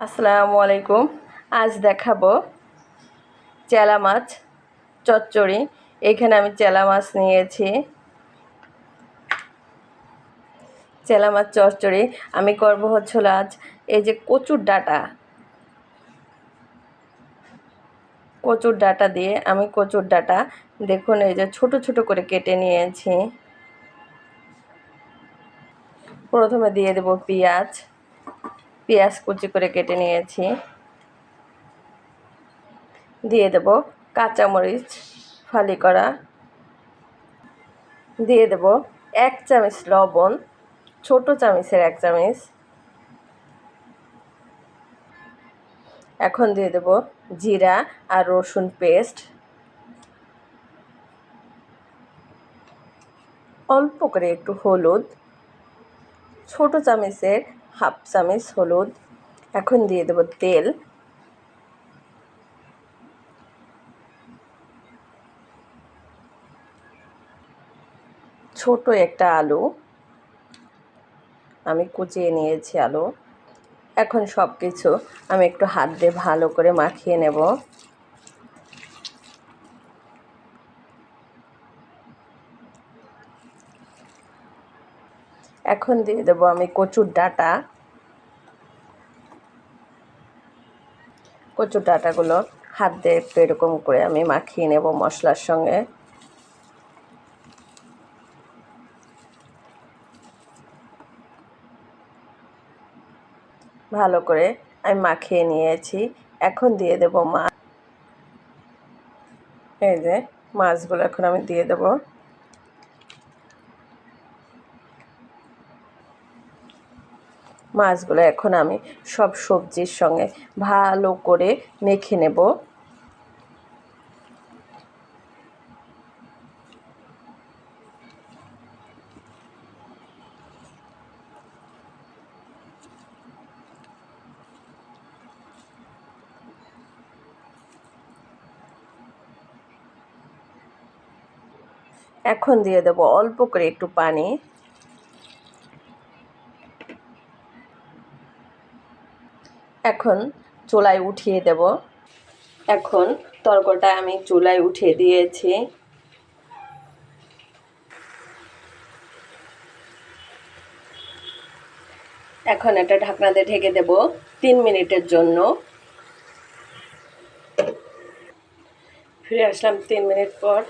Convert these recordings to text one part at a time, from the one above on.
আসসালামু আলাইকুম। আজ দেখাবো চেলা মাছ, চচ্চড়ি। এখানে আমি চেলা মাছ নিয়েছি। চেলা মাছ, চচ্চড়ি। আমি করব হচ্ছিল আজ এই যে কচুর ডাটা। কচুর ডাটা দিয়ে আমি কচুর ডাটা দেখুন এই যে ছোট ছোট করে কেটে নিয়েছি। প্রথমে দিয়ে দেব পেঁয়াজ। পেঁয়াজ কুচি করে কেটে নিয়েছি। দিয়ে দেব কাঁচামরিচ, ফালি করা। দিয়ে দেব এক চামচ লবণ, ছোট চামচের এক চামচ। এখন দিয়ে দেব জিরা আর রসুন পেস্ট। অল্প করে একটু হলুদ, ছোট চামচের হাফ চামচ হলুদ, এখন দিয়ে দেব তেল। ছোট একটা আলু। আমি কুচিয়ে নিয়েছি আলু। এখন সব কিছু আমি একটু হাত দিয়ে ভালো করে মাখিয়ে নেব। এখন দিয়ে দেবো আমি কচুর ডাটা। কচুর ডাটাগুলো হাত দিয়ে একটু এরকম করে আমি মাখিয়ে নেব মশলার সঙ্গে। ভালো করে আমি মাখিয়ে নিয়েছি। এখন দিয়ে দেব মাছ এই যে মাছগুলো এখন আমি দিয়ে দেবো। মাছগুলো এখন আমি সব সবজির সঙ্গে ভালো করে মেখে নেব। এখন দিয়ে দেবো অল্প করে একটু পানি। এখন চুলায় উঠিয়ে দেব। এখন তরকাটা আমি চুলায় উঠিয়ে দিয়েছি। এখন এটা ঢাকনাতে ঢেকে দেব তিন মিনিটের জন্য। ফিরে আসলাম তিন মিনিট পর।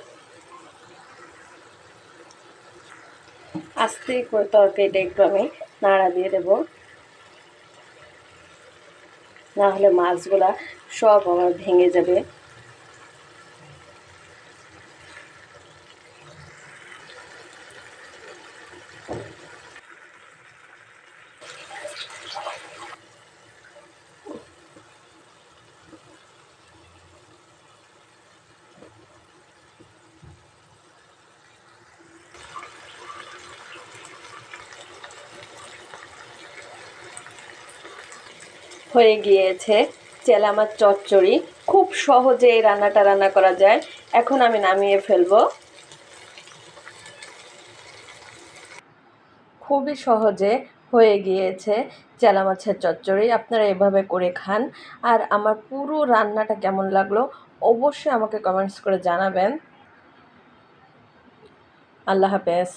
আস্তে করে তরকারিটা একটু আমি নাড়া দিয়ে দেবো। না হলে মাছগুলা সব আমার ভেঙে যাবে। হয়ে গিয়েছে। চেলা মাছ চচ্চড়ি। খুব সহজে এই রান্নাটা রান্না করা যায়। এখন আমি নামিয়ে ফেলব। খুবই সহজে হয়ে গিয়েছে চেলা মাছের চচ্চড়ি। আপনারা এভাবে করে খান। আর আমার পুরো রান্নাটা কেমন লাগল অবশ্যই আমাকে কমেন্টস করে জানাবেন। আল্লাহ হাফেজ।